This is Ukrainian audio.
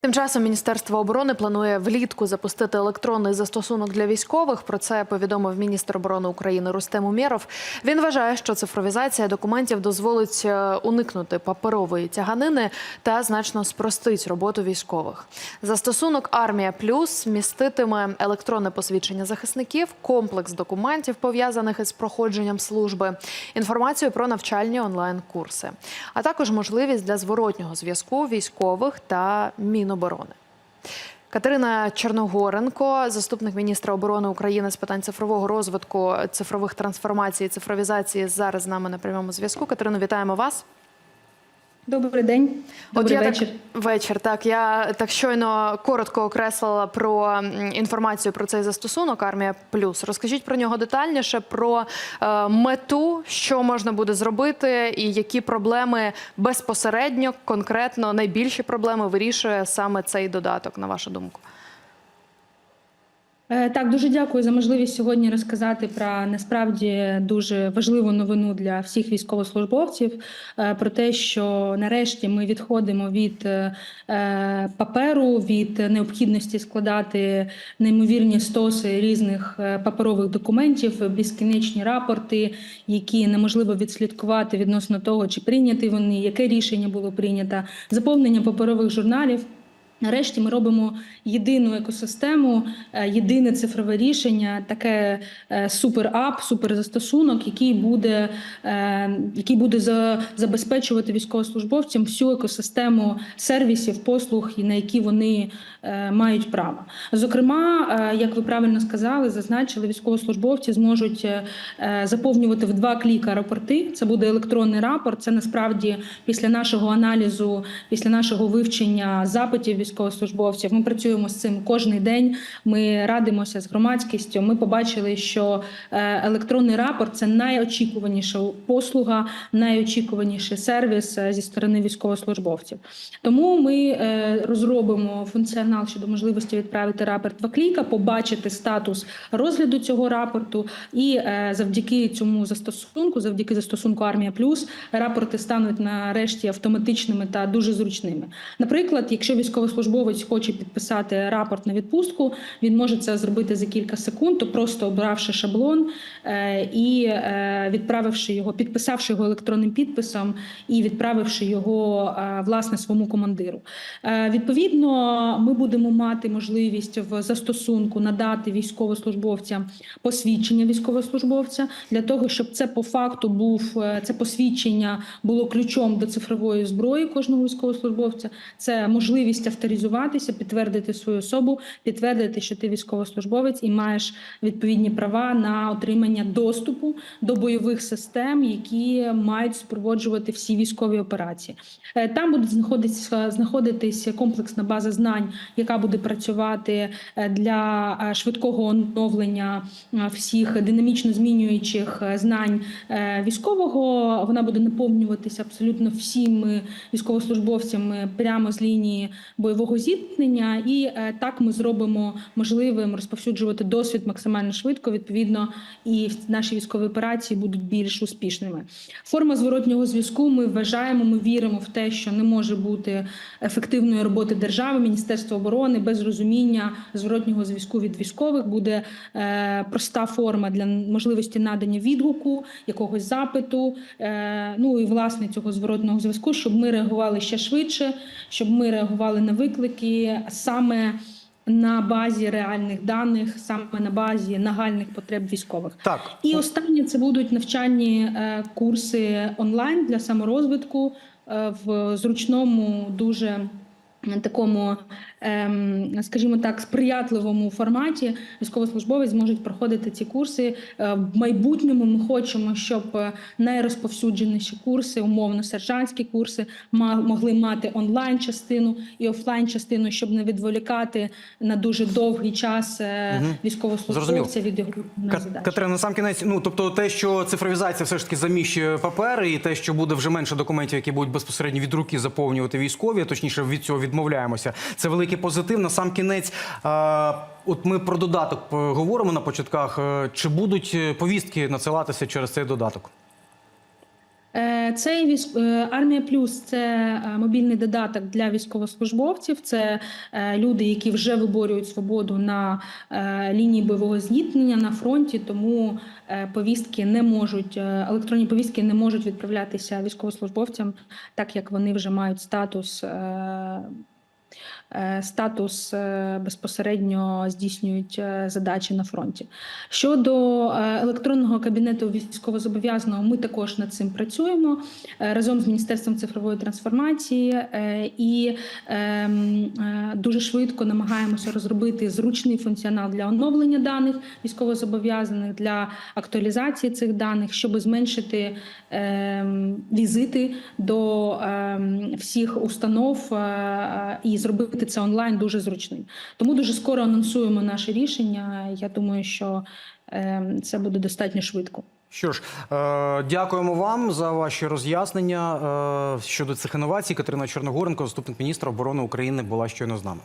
Тим часом Міністерство оборони планує влітку запустити електронний застосунок для військових. Про це повідомив міністр оборони України Рустем Умєров. Він вважає, що цифровізація документів дозволить е, уникнути паперової тяганини та значно спростить роботу військових. Застосунок Армія Плюс міститиме електронне посвідчення захисників, комплекс документів пов'язаних із проходженням служби, інформацію про навчальні онлайн-курси, а також можливість для зворотнього зв'язку військових та Міноборони. Катерина Чорногоренко, заступник міністра оборони України з питань цифрового розвитку, цифрових трансформацій, цифровізації, зараз з нами на прямому зв'язку. Катерино, вітаємо вас. Добрий день, добрий я вечір. Так, вечір. Так я так щойно коротко окреслила про інформацію про цей застосунок Армія Плюс. Розкажіть про нього детальніше, про е, мету, що можна буде зробити, і які проблеми безпосередньо, конкретно найбільші проблеми вирішує саме цей додаток, на вашу думку. Е, Так, дуже дякую за можливість сьогодні розказати про насправді дуже важливу новину для всіх військовослужбовців. е, Про те, що нарешті ми відходимо від е, паперу, від необхідності складати неймовірні стоси різних паперових документів, безкінечні рапорти, які неможливо відслідкувати відносно того, чи прийняті вони, яке рішення було прийнято, заповнення паперових журналів. Нарешті ми робимо єдину екосистему, е, єдине цифрове рішення, таке е, супер-ап, суперзастосунок, який буде, е, який буде забезпечувати військовослужбовцям всю екосистему сервісів, послуг, на які вони мають право. Зокрема, як ви правильно сказали, зазначили, військовослужбовці зможуть заповнювати в два кліка рапорти. Це буде електронний рапорт. Це насправді після нашого аналізу, після нашого вивчення запитів військовослужбовців. Ми працюємо з цим кожен день. Ми радимося з громадськістю. Ми побачили, що е, електронний рапорт це найочікуваніша послуга, найочікуваніший сервіс е, зі сторони військовослужбовців. Тому ми е, розробимо функціонал щодо можливості відправити рапорт два кліка, побачити статус розгляду цього рапорту, і завдяки цьому застосунку, завдяки застосунку Армія Плюс, рапорти стануть нарешті автоматичними та дуже зручними. Наприклад, якщо військовослужбовець хоче підписати рапорт на відпустку, він може це зробити за кілька секунд, то просто обравши шаблон е, і е, відправивши його, підписавши його електронним підписом і відправивши його е, власне своєму командиру. Відповідно, ми будемо мати можливість в застосунку надати військовослужбовцям посвідчення військовослужбовця для того, щоб це по факту був це посвідчення було ключом до цифрової зброї кожного військовослужбовця. Це можливість авторизуватися, підтвердити свою особу, підтвердити, що ти військовослужбовець і маєш відповідні права на отримання доступу до бойових систем, які мають супроводжувати всі військові операції. Е, Там буде знаходитися знаходитись комплексна база знань, яка буде працювати е, для е, швидкого оновлення е, всіх динамічно змінюючих е, знань е, військового. Вона буде наповнюватися абсолютно всіми військовослужбовцями прямо з лінії бойового зіткнення. І е, так ми зробимо можливим розповсюджувати досвід максимально швидко. Відповідно, і наші військові операції будуть більш успішними. Форма зворотнього зв'язку. Ми вважаємо, ми віримо в те, що не може бути ефективної роботи держави, Міністерства оборони без розуміння зворотнього зв'язку від військових. Буде е, проста форма для можливості надання відгуку, якогось запиту. Е, ну і власне цього зворотного зв'язку, щоб ми реагували ще швидше, щоб ми реагували на виклики саме. На базі реальних даних, саме на базі нагальних потреб військових, Так. і останнє це будуть навчальні е, курси онлайн для саморозвитку е, в зручному, дуже такому, ем, скажімо так, сприятливому форматі. Військовослужбовець зможуть проходити ці курси. Е, В майбутньому ми хочемо, щоб е, найрозповсюдженіші курси, умовно сержантські курси, могли мати онлайн частину і офлайн частину, щоб не відволікати на дуже довгий час е, військовослужбовця від його задач. Катерина, на сам кінець, ну тобто те, що цифровізація все ж таки заміщує папери, і те, що буде вже менше документів, які будуть безпосередньо від руки заповнювати військові, точніше від цього відмовляємося. Це великий позитив. На сам кінець, от ми про додаток говоримо на початках. Е, Чи будуть е, повістки надсилатися через цей додаток? Е, Цей військ... е, армія плюс це е, мобільний додаток для військовослужбовців. Це люди, які вже виборюють свободу на лінії бойового зіткнення на фронті. Тому повістки не можуть електронні повістки не можуть відправлятися військовослужбовцям, так як вони вже мають статус. Е, Статус е, безпосередньо здійснюють е, задачі на фронті. Щодо електронного кабінету військовозобов'язаного, ми також над цим працюємо разом з Міністерством цифрової трансформації і ем, дуже швидко намагаємося розробити зручний функціонал для оновлення даних військовозобов'язаних, для актуалізації цих даних, щоб зменшити ем, візити до ем, всіх установ е, зробити це онлайн дуже зручним. Тому дуже скоро анонсуємо наше рішення. Я думаю, що ем, це буде достатньо швидко. Що ж, е, дякуємо вам за ваші роз'яснення е, щодо цих інновацій. Катерина Чорногоренко, заступник міністра оборони України, була щойно з нами.